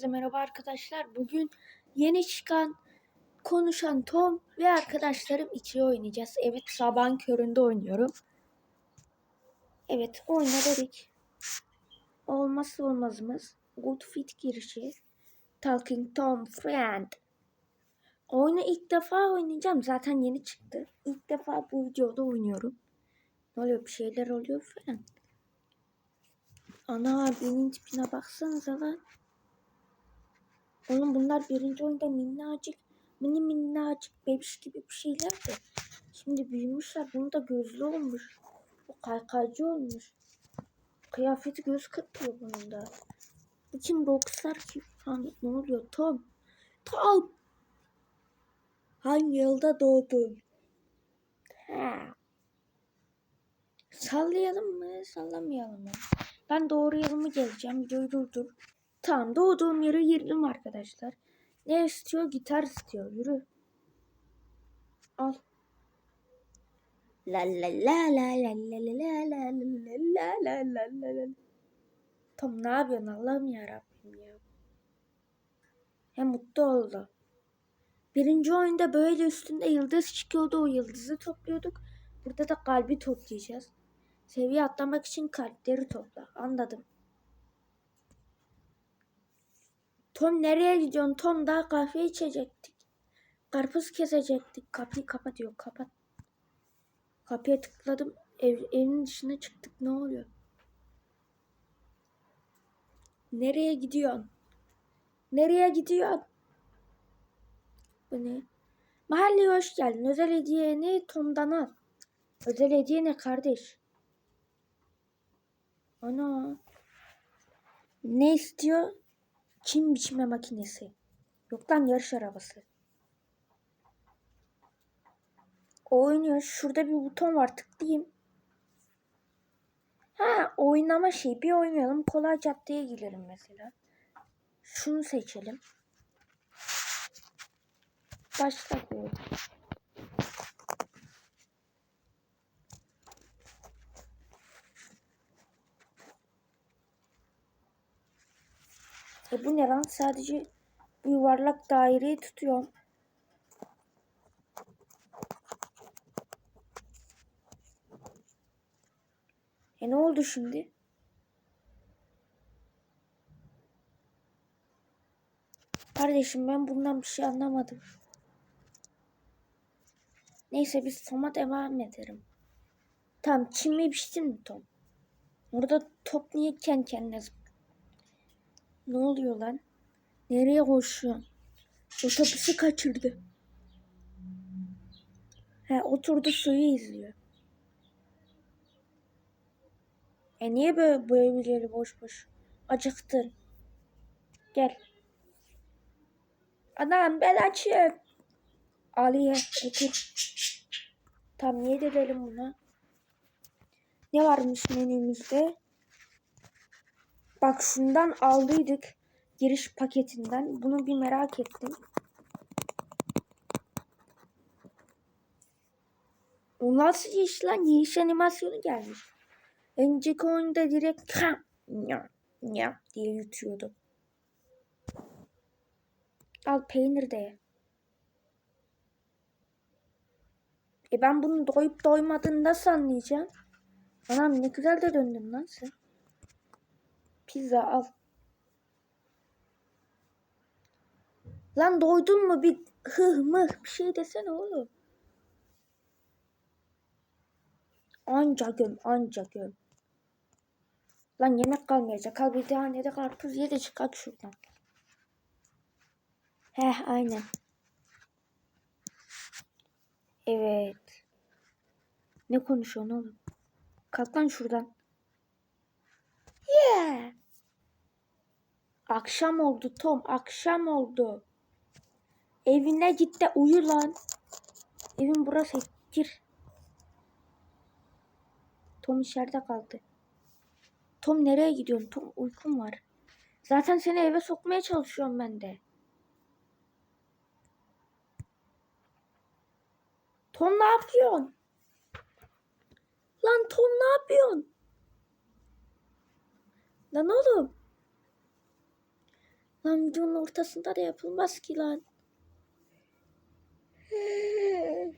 Herkese merhaba arkadaşlar. Bugün yeni çıkan konuşan Tom ve arkadaşlarım 2 oynayacağız. Evet sabahın köründe oynuyorum. Evet oyna dedik. Olmazsa olmazımız. Good fit girişi. Talking Tom Friend. Oyunu ilk defa oynayacağım. Zaten yeni çıktı. İlk defa bu videoda oynuyorum. Ne oluyor bir şeyler oluyor falan. Ana benim tipine baksanıza lan. Oğlum bunlar birinci oyunda minnacık, mini minnacık bebiş gibi bir şeylerdi. Şimdi büyümüşler. Bunu da gözlü olmuş. Bu kaykaycı olmuş. Kıyafeti göz kırpıyor bunun da. Bu kim Rockstar kim? Hani ne oluyor? Tom. Tom. Hangi yılda doğdun? Ha. Sallayalım mı? Sallamayalım mı? Ben doğru yılımı geleceğim. Videoyu durdur. Tamam doğduğum yere girdim arkadaşlar. Ne istiyor? Gitar istiyor. Yürü. Al. La la la la la la la la la la la la la la Tom ne yapıyorsun Allah'ım ya Rabbim ya. Hem mutlu oldu. Birinci oyunda böyle üstünde yıldız çıkıyordu. O yıldızı topluyorduk. Burada da kalbi toplayacağız. Seviye atlamak için kalpleri topla. Anladım. Tom nereye gidiyorsun? Tom daha kahve içecektik. Karpuz kesecektik. Kapıyı kapat diyor. Kapat. Kapıya tıkladım. Ev, evin dışına çıktık. Ne oluyor? Nereye gidiyorsun? Nereye gidiyorsun? Bu ne? Mahalleye hoş geldin. Özel hediyeni Tom'dan al. Özel hediye ne kardeş? Ana. Ne istiyor? Çim biçme makinesi. Yok lan yarış arabası. Oynuyor. Şurada bir buton var. Tıklayayım. Ha oynama şey. Bir oynayalım. Kolay caddeye girelim mesela. Şunu seçelim. Başla. E bu ne? Sadece yuvarlak daireyi tutuyorum. E ne oldu şimdi? Kardeşim ben bundan bir şey anlamadım. Neyse biz Tom'a devam edelim. Tamam çimi biçtin mi Tom? Orada top niye kendi kendine ne oluyor lan? Nereye koşuyorsun? Otobüsü kaçırdı. He oturdu suyu izliyor. E niye böyle bu evleri boş boş? Acıktın. Gel. Anam ben açım. Aliye otur. Tam yedirelim buna. Ne varmış menümüzde? Bak şundan aldıydık. Giriş paketinden. Bunu bir merak ettim. O nasıl iş lan? Yiyiş animasyonu gelmiş. Önceki oyunda direkt kam ya ya diye yutuyordu. Al peynir de. E ben bunu doyup doymadığını nasıl anlayacağım? Anam ne güzel de döndün lan sen. Pizza al. Lan doydun mu bir hıh mıh bir şey desene oğlum. Anca göm anca göm. Lan yemek kalmayacak. Al bir tane de karpuz ye de çıkart şuradan. Heh aynen. Evet. Ne konuşuyorsun oğlum? Kalk lan şuradan. Yeah. Akşam oldu Tom. Akşam oldu. Evine git de uyu lan. Evin burası. Gir. Tom içeride kaldı. Tom nereye gidiyorsun? Tom uykum var. Zaten seni eve sokmaya çalışıyorum ben de. Tom ne yapıyorsun? Lan Tom ne yapıyorsun? Lan oğlum. Lan videonun ortasında da yapılmaz ki lan.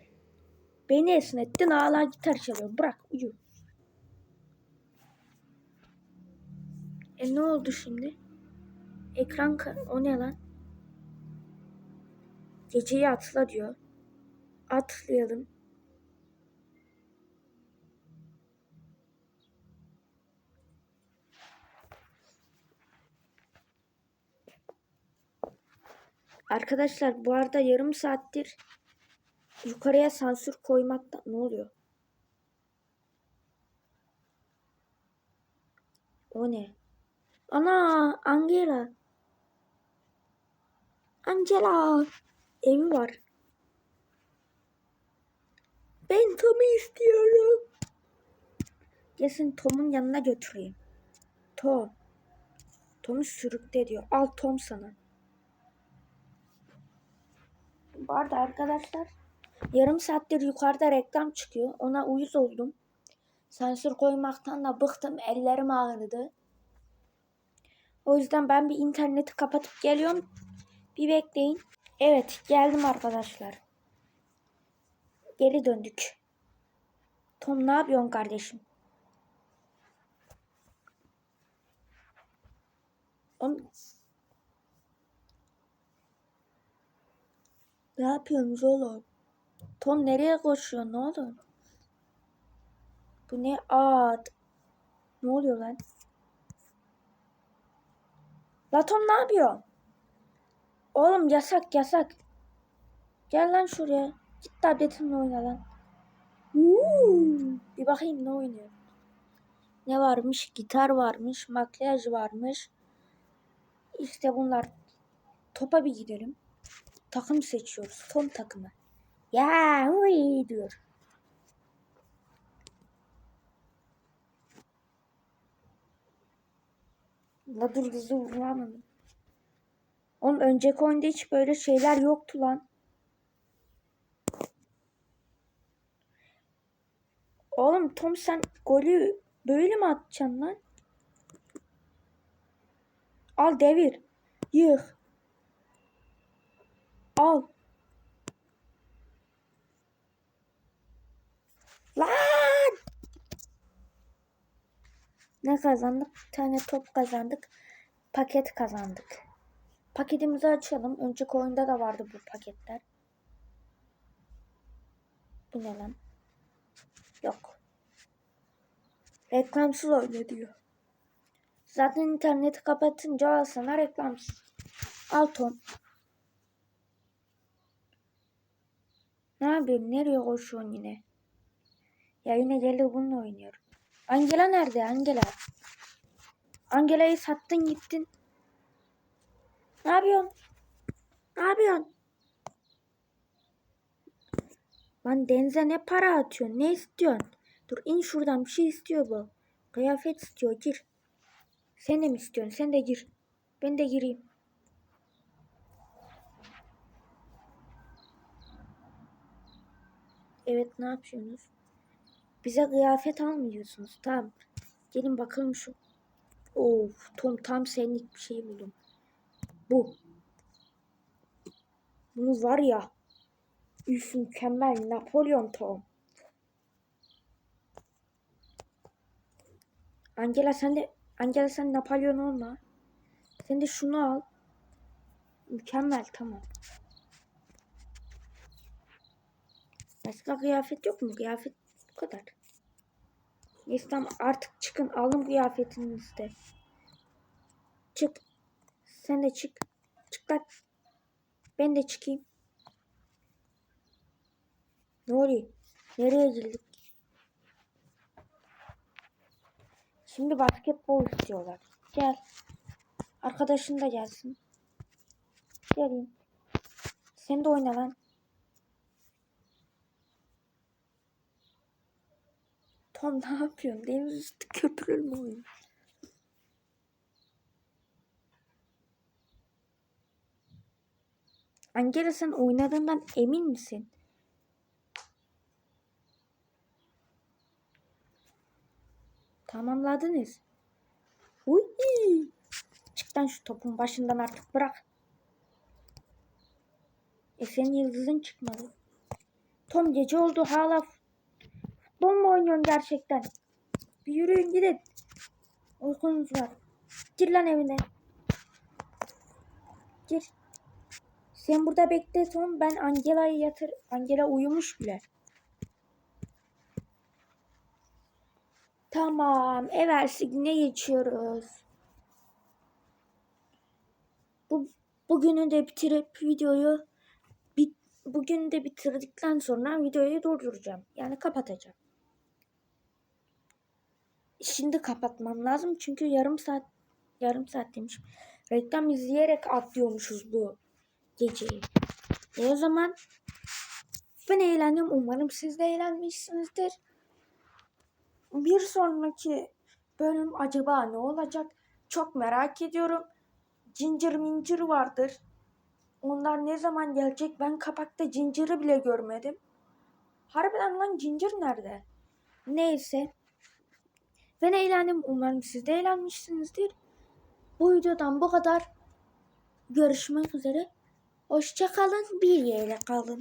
Beni esnettin hala gitar çalıyor. Bırak uyu. E ne oldu şimdi? Ekran o ne lan? Geceyi atla diyor. Atlayalım. Arkadaşlar bu arada yarım saattir yukarıya sansür koymakta ne oluyor? O ne? Ana Angela. Angela. Evi var. Ben Tom'u istiyorum. Gelsin Tom'un yanına götüreyim. Tom. Tom'u sürükle diyor. Al Tom sana. Bu arada arkadaşlar yarım saattir yukarıda reklam çıkıyor. Ona uyuz oldum. Sansür koymaktan da bıktım. Ellerim ağrıdı. O yüzden ben bir interneti kapatıp geliyorum. Bir bekleyin. Evet geldim arkadaşlar. Geri döndük. Tom ne yapıyorsun kardeşim? Oğlum, Ne yapıyorsunuz oğlum? Tom nereye koşuyor ne oğlum? Bu ne at? Ne oluyor lan? La Tom ne yapıyor? Oğlum yasak yasak. Gel lan şuraya. Git tabletinle oyna lan. Uuu. Bir bakayım ne oynuyor. Ne varmış? Gitar varmış. Makyaj varmış. İşte bunlar. Topa bir gidelim. Takım seçiyoruz. Tom takımı. Ya huy diyor. La dur hızlı vuramadım. Oğlum önceki oyunda hiç böyle şeyler yoktu lan. Oğlum Tom sen golü böyle mi atacaksın lan? Al devir. Yık. Al. Lan! Ne kazandık? Bir tane top kazandık. Paket kazandık. Paketimizi açalım. Önceki oyunda da vardı bu paketler. Bu ne lan? Yok. Reklamsız oyna diyor. Zaten interneti kapatınca al sana reklamsız. Al Tom. Ne yapıyorsun? Nereye koşuyorsun yine? Ya yine geldi bununla oynuyorum. Angela nerede? Angela. Angela'yı sattın gittin. Ne yapıyorsun? Ne yapıyorsun? Lan denize ne para atıyorsun? Ne istiyorsun? Dur in şuradan bir şey istiyor bu. Kıyafet istiyor gir. Sen de mi istiyorsun? Sen de gir. Ben de gireyim. Evet ne yapıyorsunuz? Bize kıyafet almıyorsunuz. Tamam. Gelin bakalım şu. Of Tom tam senlik bir şey buldum. Bu. Bunu var ya. Üf mükemmel. Napolyon Tom. Angela sen de Angela sen Napolyon olma. Sen de şunu al. Mükemmel tamam. Başka kıyafet yok mu? Kıyafet bu kadar. Neyse tamam artık çıkın. Alın kıyafetinizi de. Çık. Sen de çık. Çık lan. Ben de çıkayım. Ne oluyor? Nereye girdik? Şimdi basketbol istiyorlar. Gel. Arkadaşın da gelsin. Gelin. Sen de oyna lan. Tom ne yapıyorsun? Deniz üstü köpürür oyun? Angela sen oynadığından emin misin? Tamamladınız. Uy. Çık. Lan şu topun başından artık bırak. E senin yıldızın çıkmadı. Tom gece oldu hala futbol mu oynuyorsun gerçekten? Bir yürüyün gidin. Uykunuz var. Gir lan evine. Gir. Sen burada bekle Tom. Ben Angela'yı yatır. Angela uyumuş bile. Tamam. Eversigne'e geçiyoruz. Bu bugünü de bitirip videoyu bit, bugün de bitirdikten sonra videoyu durduracağım. Yani kapatacağım. Şimdi kapatmam lazım çünkü yarım saat yarım saat demiş. Reklam izleyerek atlıyormuşuz bu geceyi. E o zaman ben eğlendim. Umarım siz de eğlenmişsinizdir. Bir sonraki bölüm acaba ne olacak? Çok merak ediyorum. Ginger mincir vardır. Onlar ne zaman gelecek? Ben kapakta Ginger'ı bile görmedim. Harbiden lan Ginger nerede? Neyse. Ben eğlendim. Umarım siz de eğlenmişsinizdir. Bu videodan bu kadar. Görüşmek üzere. Hoşça kalın. Bir yere kalın.